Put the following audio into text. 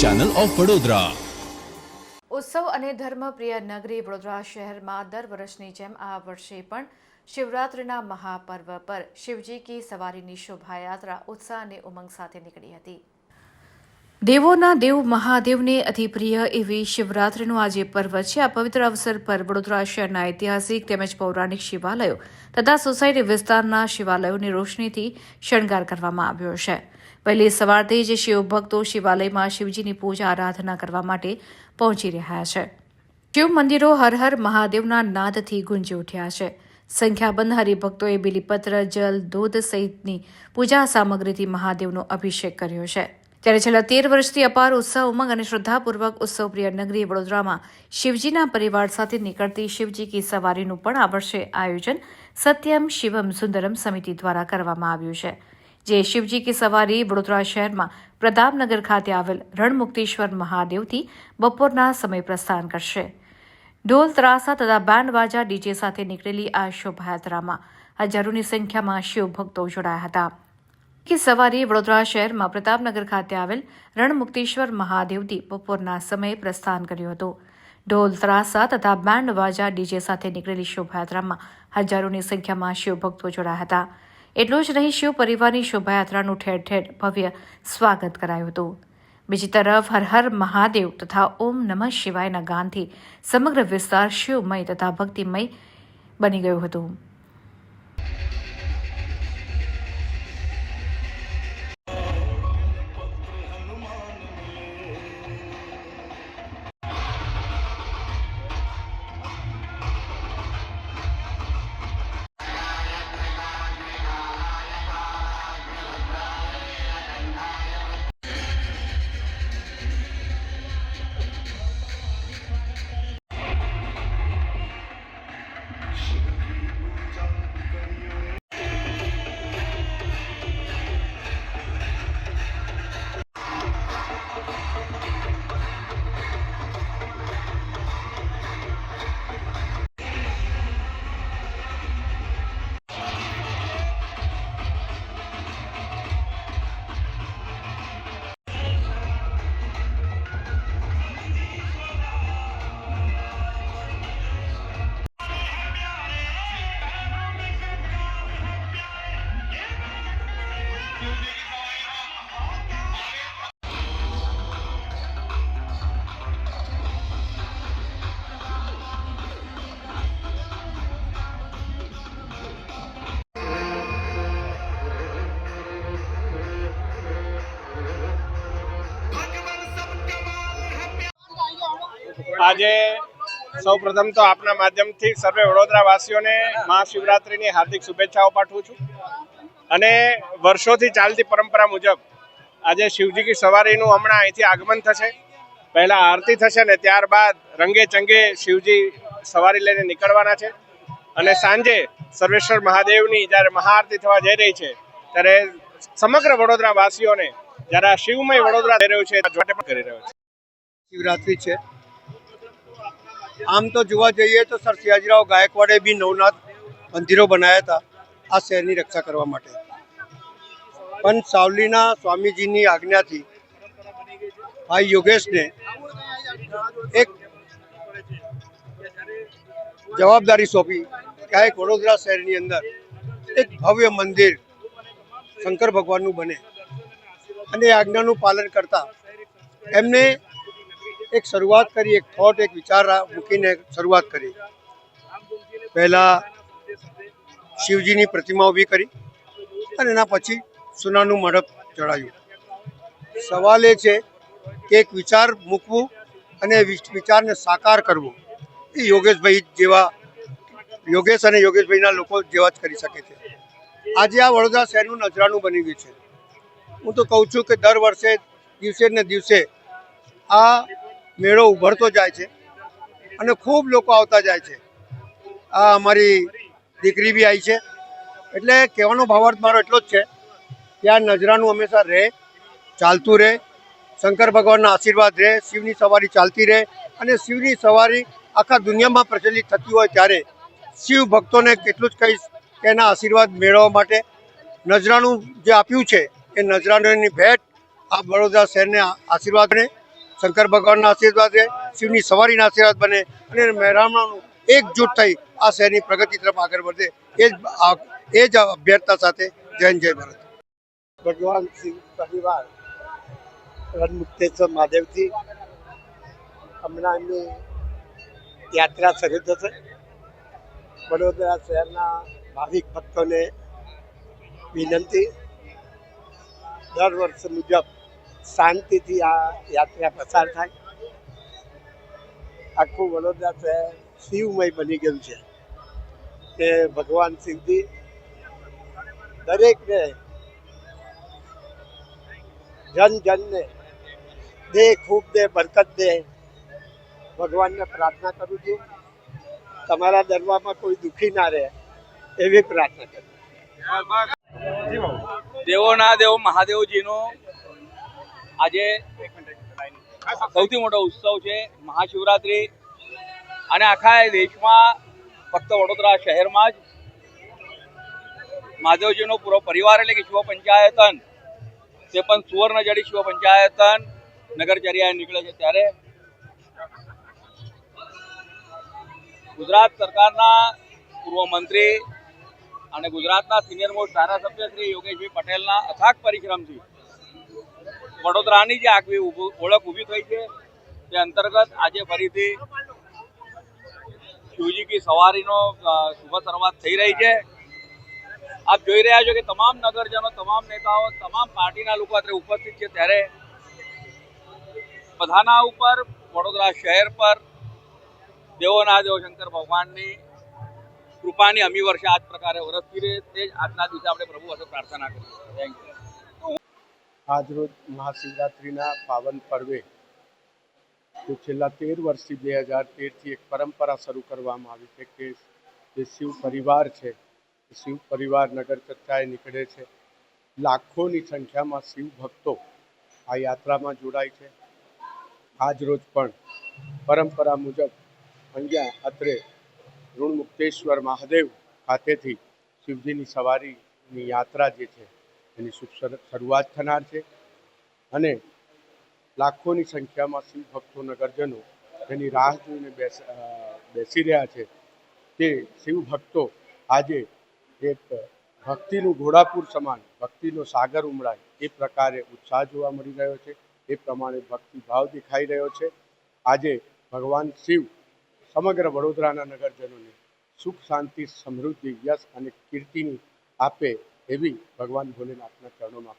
Channel of Vadodara ઉત્સવ અને ધર્મપ્રિય નગરી વડોદરા શહેરમાં દર વર્ષની જેમ આ વર્ષે પણ શિવરાત્રિના મહાપર્વ પર શિવજી કી સવારીની શોભાયાત્રા ઉત્સાહ અને ઉમંગ સાથે નીકળી હતી. દેવોના દેવ મહાદેવને અતિપ્રિય એવી શિવરાત્રિનું આજે પર્વ છે. આ પવિત્ર અવસર પર વડોદરા શહેરના ઐતિહાસિક તેમજ પૌરાણિક શિવાલયો તથા સોસાયટી વિસ્તારના શિવાલયોની રોશનીથી શણગાર કરવામાં આવ્યો છે. વહેલી સવારથી જ શિવ ભક્તો શિવાલયમાં શિવજીની પૂજા, આરાધના કરવા માટે પહોંચી રહ્યા છે. શિવ મંદિરો હર હર મહાદેવના નાદથી ગુંજી ઉઠ્યા છે. સંખ્યાબંધ હરિભક્તોએ બિલીપત્ર, જલ, દૂધ સહિતની પૂજા સામગ્રીથી મહાદેવનો અભિષેક કર્યો છે. ત્યારે છેલ્લા તેર વર્ષથી અપાર ઉત્સાહ ઉમંગ અને શ્રદ્ધાપૂર્વક ઉત્સવપ્રિય નગરી વડોદરામાં શિવજીના પરિવાર સાથે નીકળતી શિવજી કી સવારીનું પણ આ વર્ષે આયોજન સત્યમ શિવમ સુંદરમ સમિતિ દ્વારા કરવામાં આવ્યું છે. જે શિવજી કી સવારી વડોદરા શહેરમાં પ્રતાપનગર ખાતે આવેલ રણમુક્તેશ્વર મહાદેવથી બપોરના સમય પ્રસ્થાન કરશે. ઢોલ, ત્રાસા તથા બેન્ડ વાજા ડીજે સાથે નીકળેલી આ શોભાયાત્રામાં હજારોની સંખ્યામાં શિવભક્તો જોડાયા હતા. કે સવારે વડોદરા શહેરમાં પ્રતાપનગર ખાતે આવેલ રણમુક્તેશ્વર મહાદેવથી બપોરના સમયે પ્રસ્થાન કર્યું હતું. ઢોલ, ત્રાસા તથા બેન્ડ વાજા ડીજે સાથે નીકળેલી શોભાયાત્રામાં હજારોની સંખ્યામાં શિવ ભક્તો જોડાયા હતા. એટલું જ નહીં, શિવ પરિવારની શોભાયાત્રાનું ઠેર ઠેર ભવ્ય સ્વાગત કરાયું હતું. બીજી તરફ હર હર મહાદેવ તથા ઓમ નમઃ શિવાયના ગાનથી સમગ્ર વિસ્તાર શિવમય તથા ભક્તિમય બની ગયું હતું. આજે સૌ પ્રથમ તો આપના માધ્યમથી સર્વે વડોદરાવાસીઓને મહાશિવરાત્રિની હાર્દિક શુભેચ્છાઓ પાઠવું છું. અને વર્ષોથી ચાલતી પરંપરા મુજબ આજે શિવજી કી સવારીનું હમણાં અહીંથી આગમન થશે. પહેલાં આરતી થશે ને ત્યારબાદ રંગે ચંગે શિવજી સવારી લઈને નીકળવાના છે. અને સાંજે સર્વેશ્વર મહાદેવની જ્યારે મહાઆરતી થવા જઈ રહી છે, ત્યારે સમગ્ર વડોદરાવાસીઓને જ્યારે આ શિવમય વડોદરા થઈ રહ્યું છે કરી રહ્યો છે. શિવરાત્રિ છે. આમ તો જોવા જઈએ તો સર સિયાજીરાવ ગાયકવાડે બી નવનાથ મંદિરો બનાવ્યા હતા આ શહેરની રક્ષા કરવા માટે. પણ સાવલીના સ્વામીજીની આજ્ઞાથી ભાઈ યોગેશને એક જવાબદારી સોંપી ક્યાંક વડોદરા શહેરની અંદર એક ભવ્ય મંદિર શંકર ભગવાનનું બને. અને આજ્ઞાનું પાલન કરતા એમને એક શરૂઆત કરી, એક થોટ એક વિચાર મૂકીને શરૂઆત કરી. પહેલા શિવજીની પ્રતિમા ઊભી કરી અને એના પછી સોનાનું મડપ ચડાયું સવાલ એ છે કે એક વિચાર મૂકવું અને વિચારને સાકાર કરવો એ યોગેશભાઈ જેવા, યોગેશ અને યોગેશભાઈના લોકો જેવા જ કરી શકે છે. આજે આ વડોદરા શહેરનું નજરાનું બની ગયું છે. હું તો કહું છું કે દર વર્ષે દિવસે ને દિવસે આ મેળો ઉભરતો જાય છે અને ખૂબ લોકો આવતા જાય છે. આ અમારી દીકરી બી આવી છે. એટલે કહેવાનો ભાવાર્થ મારો એટલો જ છે કે આ નજરાનું હંમેશા રહે, ચાલતું રહે, શંકર ભગવાનના આશીર્વાદ રહે, શિવની સવારી ચાલતી રહે અને શિવની સવારી આખા દુનિયામાં પ્રચલિત થતી હોય ત્યારે શિવ ભક્તોને કેટલું જ કહીશ કે એના આશીર્વાદ મેળવવા માટે નજરાનું જે આપ્યું છે એ નજરાની ભેટ આ વડોદરા શહેરને આશીર્વાદ ને શંકર ભગવાનના આશીર્વાદ રહે શિવની સવારીના આશીર્વાદ બને અને મહેરામણાનું એકજૂટ થઈ આ શહેરની પ્રગતિ તરફ આગળ વધે. એ જ એ જ અભ્યર્થના સાથે જય જય ભારત. ભગવાન શિવ પરિવાર રણમુક્તેશ્વર મહાદેવથી હમણાં એમની યાત્રા શરૂ થશે. વડોદરા શહેરના ભાવિક ભક્તોને વિનંતી, દર વર્ષ મુજબ શાંતિથી આ યાત્રા પસાર થાય. આખું વડોદરા શહેર શિવમય બની ગયું છે. કે ભગવાન શિવજી દરેકને જન જનને દે, ખૂબ દે, બરકત દે, ભગવાનને પ્રાર્થના કરું છું. તમારા દરબારમાં કોઈ દુઃખી ના રહે એવી પ્રાર્થના કરું દેવોના દેવ, મહાદેવજીનો આજે સૌથી મોટો ઉત્સવ છે મહાશિવરાત્રિ. અને આખા દેશમાં ફક્ત વડોદરા શહેરમાં જ મહાદેવજીનો પૂરો પરિવાર એટલે કે શિવ પંચાયતન તે પણ સુવર્ણજડી શિવ પંચાયતન નગરચર્યાએ નીકળે છે ત્યારે. ગુજરાત સરકારના પૂર્વ મંત્રી અને ગુજરાતના સિનિયર મોસ્ટ ધારાસભ્ય શ્રી યોગેશભાઈ પટેલના અથાગ પરિશ્રમથી વડોદરાની જે આગવી ઓળખ ઊભી થઈ છે, તે અંતર્ગત આજે ફરીથી શિવજી કી સવારીનો શુભ શરૂઆત થઈ રહી છે. આપ જોઈ રહ્યા છો કે તમામ નગરજનો, તમામ નેતાઓ, તમામ પાર્ટીના લોકો અત્યારે ઉપસ્થિત છે. ત્યારે બધાના ઉપર, વડોદરા શહેર પર, દેવોના દેવ શંકર ભગવાનની કૃપાની અમી વર્ષે આ જ પ્રકારે વરસતી રહે. તે જ આજના દિવસે આપણે પ્રભુ પાસે પ્રાર્થના કરીએ. થેન્ક યુ આજરોજ મહાશિવરાત્રિના પાવન પર્વે તો છેલ્લા તેર વર્ષથી બે હજાર તેરથી એક પરંપરા શરૂ કરવામાં આવી છે કે જે શિવ પરિવાર છે, શિવ પરિવાર નગર ચર્ચાએ નીકળે છે. લાખોની સંખ્યામાં શિવ ભક્તો આ યાત્રામાં જોડાય છે. આજરોજ પણ પરંપરા મુજબ અહીંયા અત્રે ઋણમુક્તેશ્વર મહાદેવ ખાતેથી શિવજીની સવારીની યાત્રા જે છે એની શરૂઆત થનાર છે. અને લાખોની સંખ્યામાં શિવ ભક્તો, નગરજનો તેની રાહ જોઈને બેસ બેસી રહ્યા છે તે શિવ ભક્તો આજે એક ભક્તિનું ઘોડાપુર સમાન, ભક્તિનો સાગર ઉમળાય. એ પ્રકારે ઉત્સાહ જોવા મળી રહ્યો છે. એ પ્રમાણે ભક્તિભાવ દેખાઈ રહ્યો છે. આજે ભગવાન શિવ સમગ્ર વડોદરાના નગરજનોને સુખ, શાંતિ, સમૃદ્ધિ, યશ અને કીર્તિની આપે એવી ભગવાન ભોલેનાથના ચરણોમાં